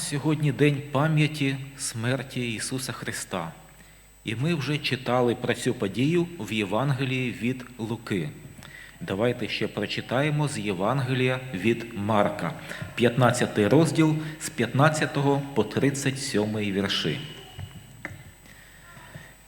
нас сьогодні День пам'яті смерті Ісуса Христа. І ми вже читали про цю подію в Євангелії від Луки. Давайте ще прочитаємо з Євангелія від Марка, 15 розділ з 15 по 37 вірші.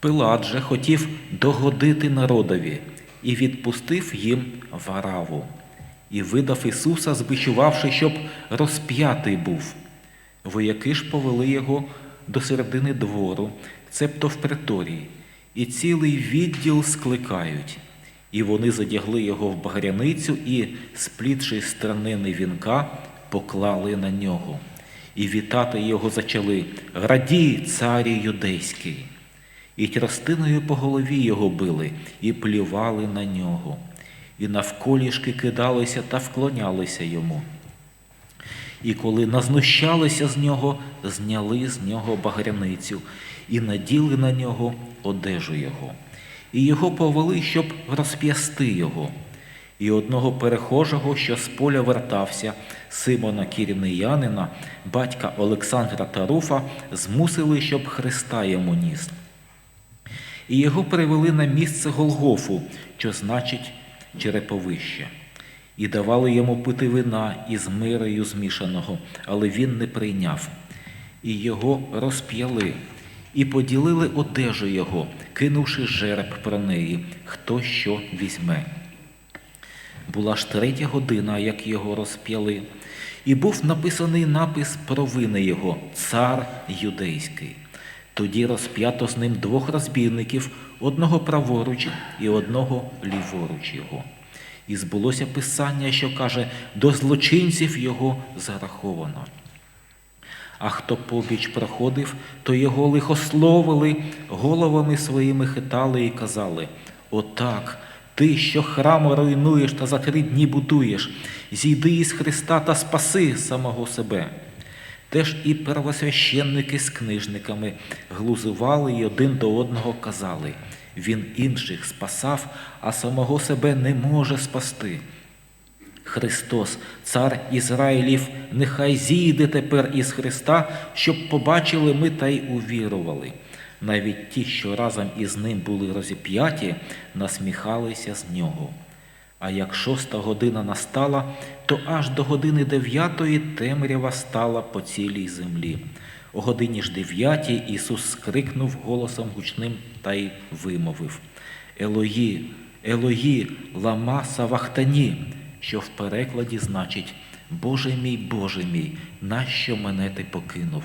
Пилат же хотів догодити народові і відпустив їм вараву, і видав Ісуса, збичувавши, щоб розп'ятий був. Вояки ж повели його до середини двору, цебто в преторії, і цілий відділ скликають. І вони задягли його в багряницю і, сплітши з странини вінка, поклали на нього. І вітати його зачали Радій, царі юдейський. І тростиною по голові його били, і плювали на нього, і навколішки кидалися та вклонялися йому. І коли назнущалися з нього, зняли з нього багряницю і наділи на нього одежу його, і його повели, щоб розп'ясти його. І одного перехожого, що з поля вертався, Симона Кірінеянина, батька Олександра Таруфа, змусили, щоб Христа йому ніс. І його привели на місце Голгофу, що значить череповище, і давали йому пити вина із мирею змішаного, але він не прийняв. І його розп'яли, і поділили одежу його, кинувши жереб про неї, хто що візьме. Була ж третя година, як його розп'яли, і був написаний напис про вини його, цар юдейський. Тоді розп'ято з ним двох розбійників, одного праворуч і одного ліворуч його. І збулося писання, що каже, до злочинців його зараховано. А хто побіч проходив, то його лихословили, головами своїми хитали і казали: Отак, ти, що храм руйнуєш та за три дні будуєш, зійди із Христа та спаси самого себе. Теж і первосвященники з книжниками глузували й один до одного казали він інших спасав, а самого себе не може спасти. Христос, Цар Ізраїлів, нехай зійде тепер із Христа, щоб побачили ми та й увірували. Навіть ті, що разом із ним були розіп'яті, насміхалися з нього. А як шоста година настала, то аж до години дев'ятої темрява стала по цілій землі. О годині ж дев'ятій Ісус скрикнув голосом гучним та й вимовив Елої, Елої, лама савахтані, що в перекладі значить Боже мій, Боже мій, нащо мене ти покинув?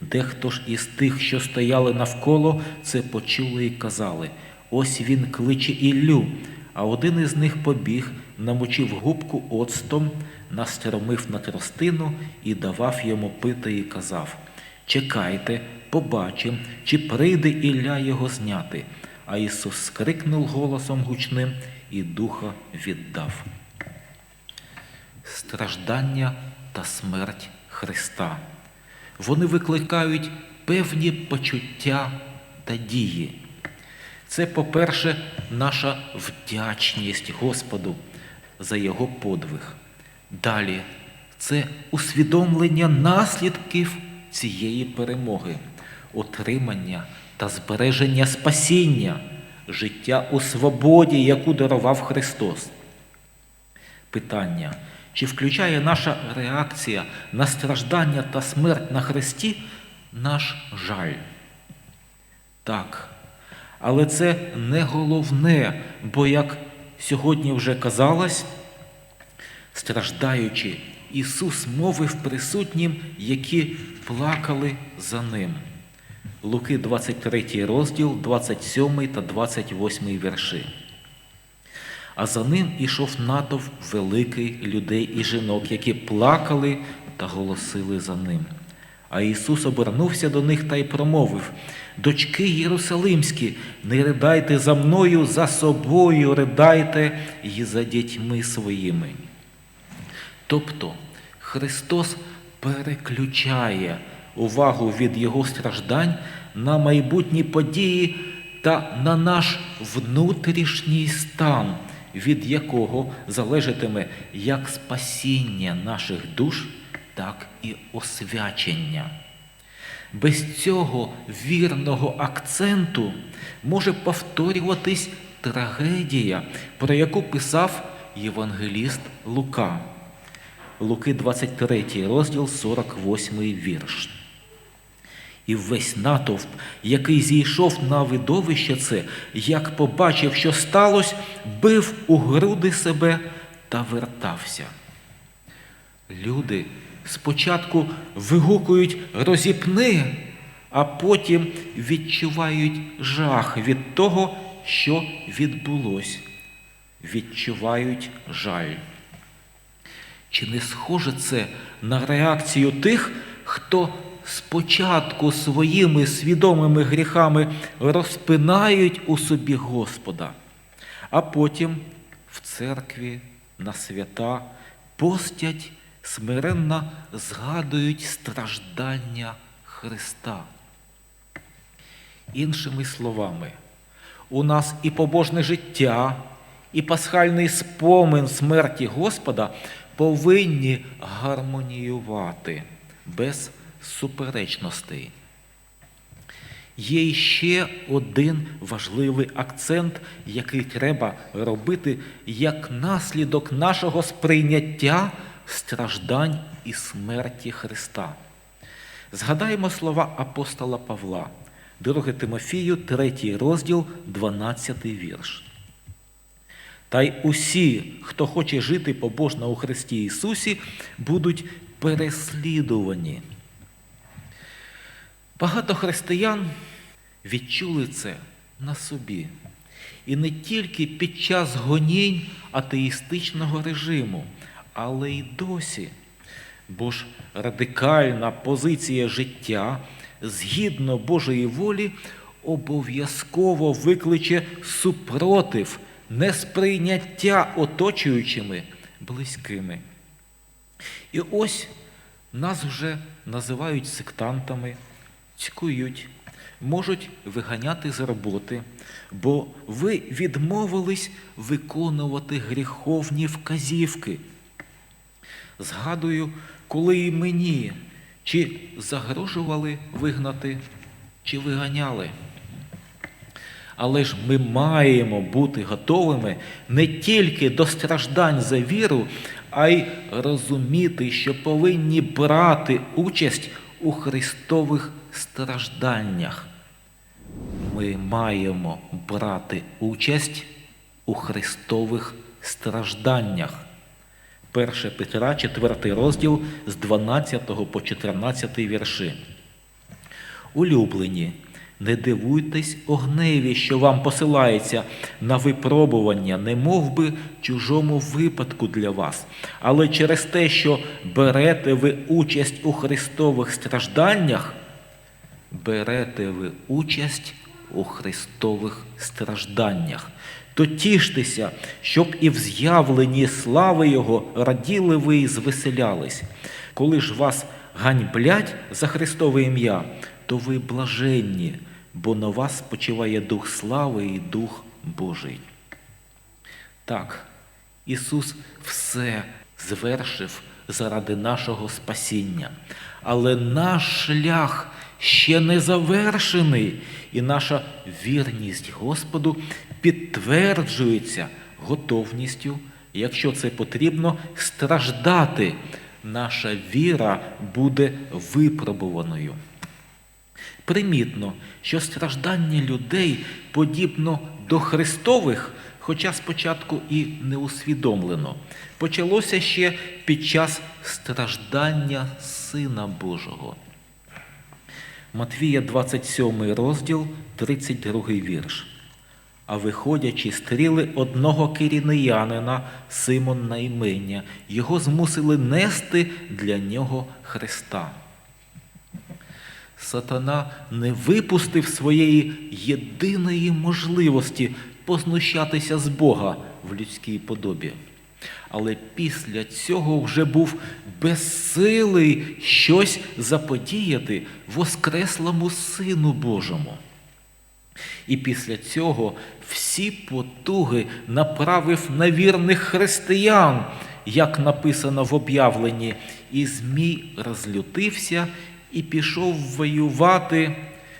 Дехто ж із тих, що стояли навколо, це почули і казали Ось він кличе Іллю. А один із них побіг, намочив губку оцтом, настромив на тростину і давав йому пити і казав Чекайте, побачим, чи прийде Ілля його зняти. А Ісус скрикнув голосом гучним і духа віддав. Страждання та смерть Христа. Вони викликають певні почуття та дії. Це, по-перше, наша вдячність Господу за Його подвиг. Далі це усвідомлення наслідків цієї перемоги, отримання та збереження спасіння, життя у свободі, яку дарував Христос. Питання, чи включає наша реакція на страждання та смерть на Христі наш жаль? Так. Але це не головне, бо, як сьогодні вже казалось, страждаючи, Ісус мовив присутнім, які плакали за Ним. Луки 23 розділ, 27 та 28 вірші. А за ним ішов натовп великий людей і жінок, які плакали та голосили за ним. А Ісус обернувся до них та й промовив Дочки Єрусалимські, не ридайте за мною, за собою ридайте і за дітьми своїми. Тобто Христос переключає увагу від Його страждань на майбутні події та на наш внутрішній стан, від якого залежатиме як спасіння наших душ, так і освячення. Без цього вірного акценту може повторюватись трагедія, про яку писав євангеліст Лука. Луки 23 розділ 48 вірш. І весь натовп, який зійшов на видовище це, як побачив, що сталося, бив у груди себе та вертався. Люди спочатку вигукують розіпни, а потім відчувають жах від того, що відбулось, відчувають жаль. Чи не схоже це на реакцію тих, хто спочатку своїми свідомими гріхами розпинають у собі Господа, а потім в церкві на свята постять, смиренно згадують страждання Христа? Іншими словами, у нас і побожне життя, і пасхальний спомин смерті Господа повинні гармоніювати без суперечностей. Є ще один важливий акцент, який треба робити як наслідок нашого сприйняття страждань і смерті Христа. Згадаємо слова апостола Павла, 2 Тимофію, 3 розділ, 12 вірш. Та й усі, хто хоче жити побожно у Христі Ісусі, будуть переслідувані. Багато християн відчули це на собі. І не тільки під час гонінь атеїстичного режиму, але й досі. Бо ж радикальна позиція життя згідно Божої волі обов'язково викличе супротив, несприйняття оточуючими близькими. І ось нас вже називають сектантами, цькують, можуть виганяти з роботи, бо ви відмовились виконувати гріховні вказівки. Згадую, коли і мені чи загрожували вигнати, чи виганяли. Але ж ми маємо бути готовими не тільки до страждань за віру, а й розуміти, що повинні брати участь у Христових стражданнях. Ми маємо брати участь у Христових стражданнях. 1 Петра, 4 розділ з 12 по 14 вірші. Улюблені, не дивуйтесь огневі, що вам посилається на випробування, не мов би чужому випадку для вас, але через те, що берете ви участь у Христових стражданнях, берете ви участь у Христових стражданнях. То тіштеся, щоб і в з'явленні слави Його раділи ви і звеселялись. Коли ж вас ганьблять за Христове ім'я, то ви блаженні, бо на вас спочиває Дух слави і Дух Божий. Так, Ісус все звершив заради нашого спасіння, але наш шлях ще не завершений, і наша вірність Господу підтверджується готовністю, якщо це потрібно, страждати. Наша віра буде випробуваною. Примітно, що страждання людей подібно до Христових, хоча спочатку і не усвідомлено, почалося ще під час страждання Сина Божого. Матвія 27 розділ, 32 вірш. А виходячи стріли одного кирінеянина, Симон на імення, його змусили нести для нього Христа. Сатана не випустив своєї єдиної можливості познущатися з Бога в людській подобі. Але після цього вже був безсилий щось заподіяти Воскреслому Сину Божому. І після цього всі потуги направив на вірних християн, як написано в об'явленні, і Змій розлютився і пішов воювати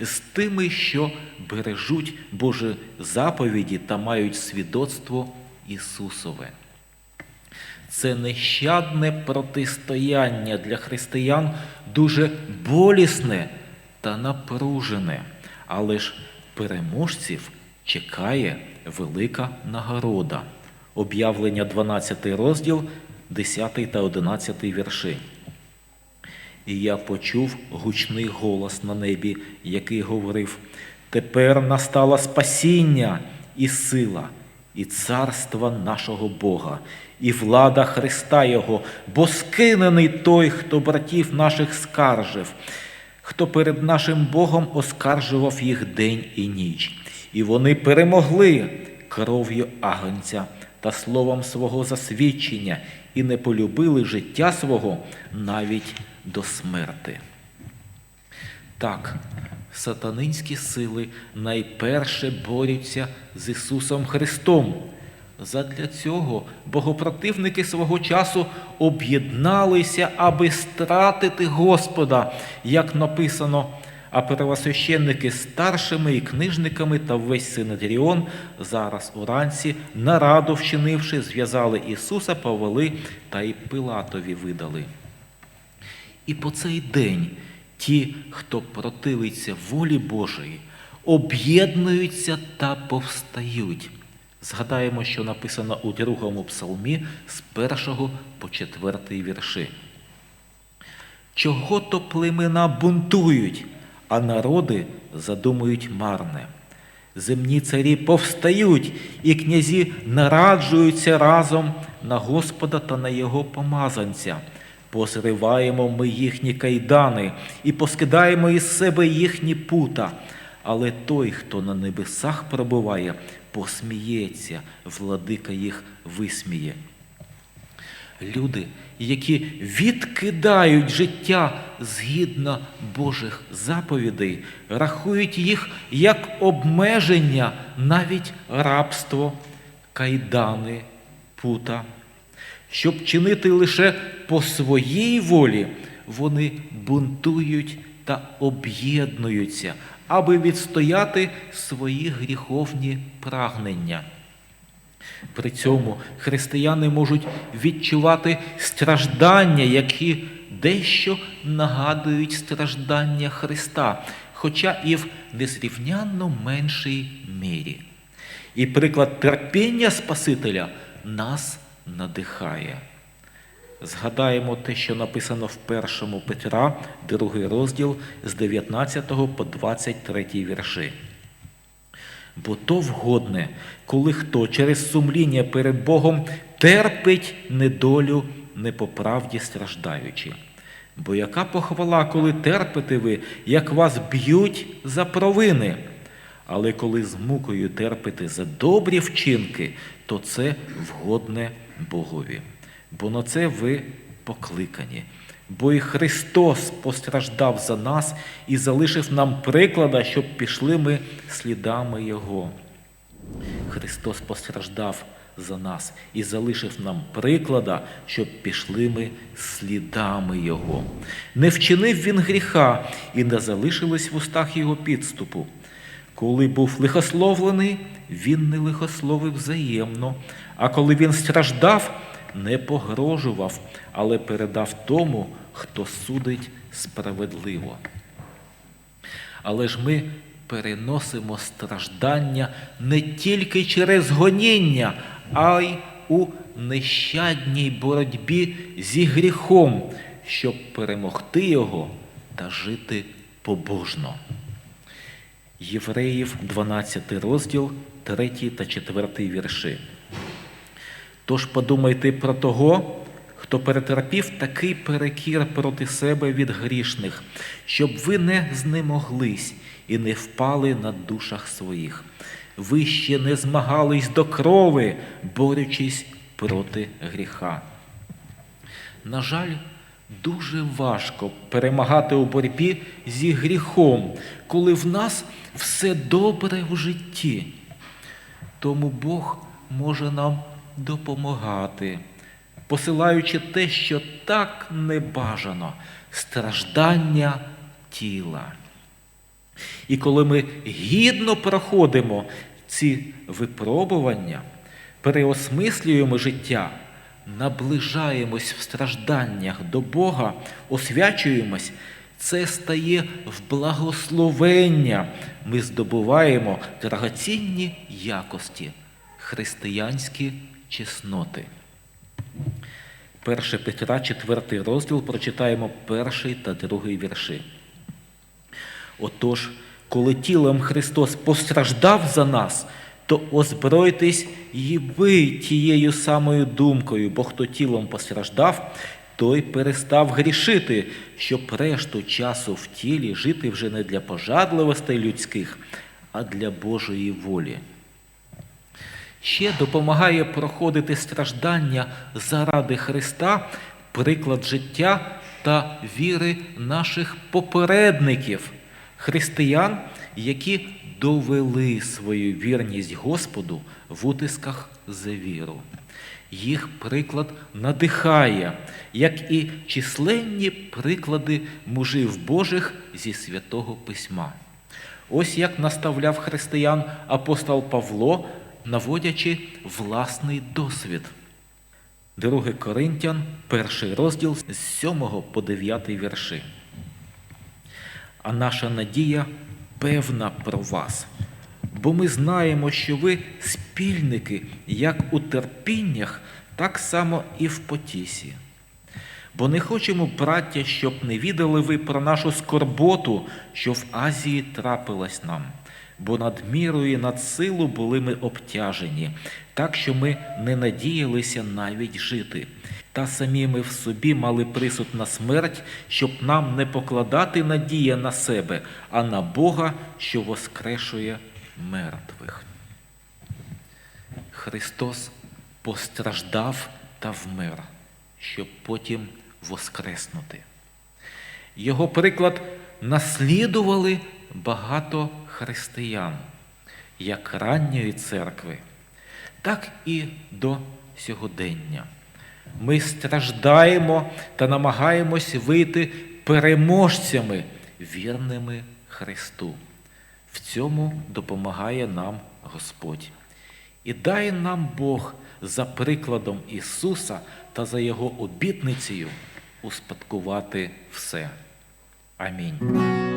з тими, що бережуть Божі заповіді та мають свідоцтво Ісусове. Це нещадне протистояння для християн дуже болісне та напружене, але ж переможців чекає велика нагорода. Об'явлення 12 розділ, 10 та 11 вірші. І я почув гучний голос на небі, який говорив: Тепер настало спасіння і сила, і царство нашого Бога, і влада Христа Його, бо скинений той, хто братів наших скаржив, хто перед нашим Богом оскаржував їх день і ніч. І вони перемогли кров'ю агнця та словом свого засвідчення і не полюбили життя свого навіть до смерти. Так, сатанинські сили найперше борються з Ісусом Христом. Задля цього богопротивники свого часу об'єдналися, аби стратити Господа, як написано, а первосвященники старшими і книжниками та весь Синедріон зараз уранці, нараду вчинивши, зв'язали Ісуса, повели та й Пилатові видали. І по цей день ті, хто противиться волі Божої, об'єднуються та повстають. Згадаємо, що написано у другому псалмі з першого по четвертий вірші. Чого то племена бунтують, а народи задумують марне. Земні царі повстають, і князі нараджуються разом на Господа та на його помазанця. Позриваємо ми їхні кайдани і поскидаємо із себе їхні пута. Але той, хто на небесах перебуває, посміється, владика їх висміє. Люди, які відкидають життя згідно Божих заповідей, рахують їх як обмеження, навіть рабство, кайдани, пута. Щоб чинити лише по своїй волі, вони бунтують та об'єднуються, аби відстояти свої гріховні прагнення. При цьому християни можуть відчувати страждання, які дещо нагадують страждання Христа, хоча і в незрівнянно меншій мірі. І приклад терпіння Спасителя нас надихає. Згадаємо те, що написано в першому Петра, другий розділ з 19 по 23 вірші. Бо то вгодне, коли хто через сумління перед Богом терпить недолю не по правді страждаючи. Бо яка похвала, коли терпите ви, як вас б'ють за провини, але коли з мукою терпите за добрі вчинки, то це вгодне Богові. Бо на це ви покликані. Бо і Христос постраждав за нас і залишив нам приклада, щоб пішли ми слідами Його. Христос постраждав за нас і залишив нам приклада, щоб пішли ми слідами Його. Не вчинив Він гріха і не залишилось в устах Його підступу. Коли був лихословлений, він не лихословив взаємно, а коли він страждав, не погрожував, але передав тому, хто судить справедливо. Але ж ми переносимо страждання не тільки через гоніння, а й у нещадній боротьбі зі гріхом, щоб перемогти його та жити побожно. Євреїв, 12 розділ, 3 та 4 вірші. Тож подумайте про того, хто перетерпів такий перекір проти себе від грішних, щоб ви не знемоглись і не впали на душах своїх. Ви ще не змагались до крови, борючись проти гріха. На жаль, Дуже важко перемагати у боротьбі зі гріхом, коли в нас все добре в житті. Тому Бог може нам допомагати, посилаючи те, що так небажано страждання тіла. І коли ми гідно проходимо ці випробування, переосмислюємо життя, наближаємось в стражданнях до Бога, освячуємось, це стає в благословення. Ми здобуваємо дорогоцінні якості, християнські чесноти. 1 Петра, 4 розділ, прочитаємо перший та другий вірші. Отож, коли тілом Христос постраждав за нас, то озбройтесь і ви тією самою думкою, бо хто тілом постраждав, той перестав грішити, щоб решту часу в тілі жити вже не для пожадливостей людських, а для Божої волі. Ще допомагає проходити страждання заради Христа приклад життя та віри наших попередників, християн, які довели свою вірність Господу в утисках за віру. Їх приклад надихає, як і численні приклади мужів Божих зі святого Письма. Ось як наставляв християн апостол Павло, наводячи власний досвід. 2 Коринтян, перший розділ з 7 по 9 вірші. А наша надія певна про вас, бо ми знаємо, що ви спільники як у терпіннях, так само і в потісі. Бо не хочемо, браття, щоб не відали ви про нашу скорботу, що в Азії трапилась нам, бо над мірою і над силу були ми обтяжені, так що ми не надіялися навіть жити. Та самі ми в собі мали присуд на смерть, щоб нам не покладати надія на себе, а на Бога, що воскрешує мертвих. Христос постраждав та вмер, щоб потім воскреснути. Його приклад наслідували багато християн, як ранньої церкви, так і до сьогодення. Ми страждаємо та намагаємось вийти переможцями, вірними Христу. В цьому допомагає нам Господь. І дай нам Бог за прикладом Ісуса та за Його обітницею успадкувати все. Амінь.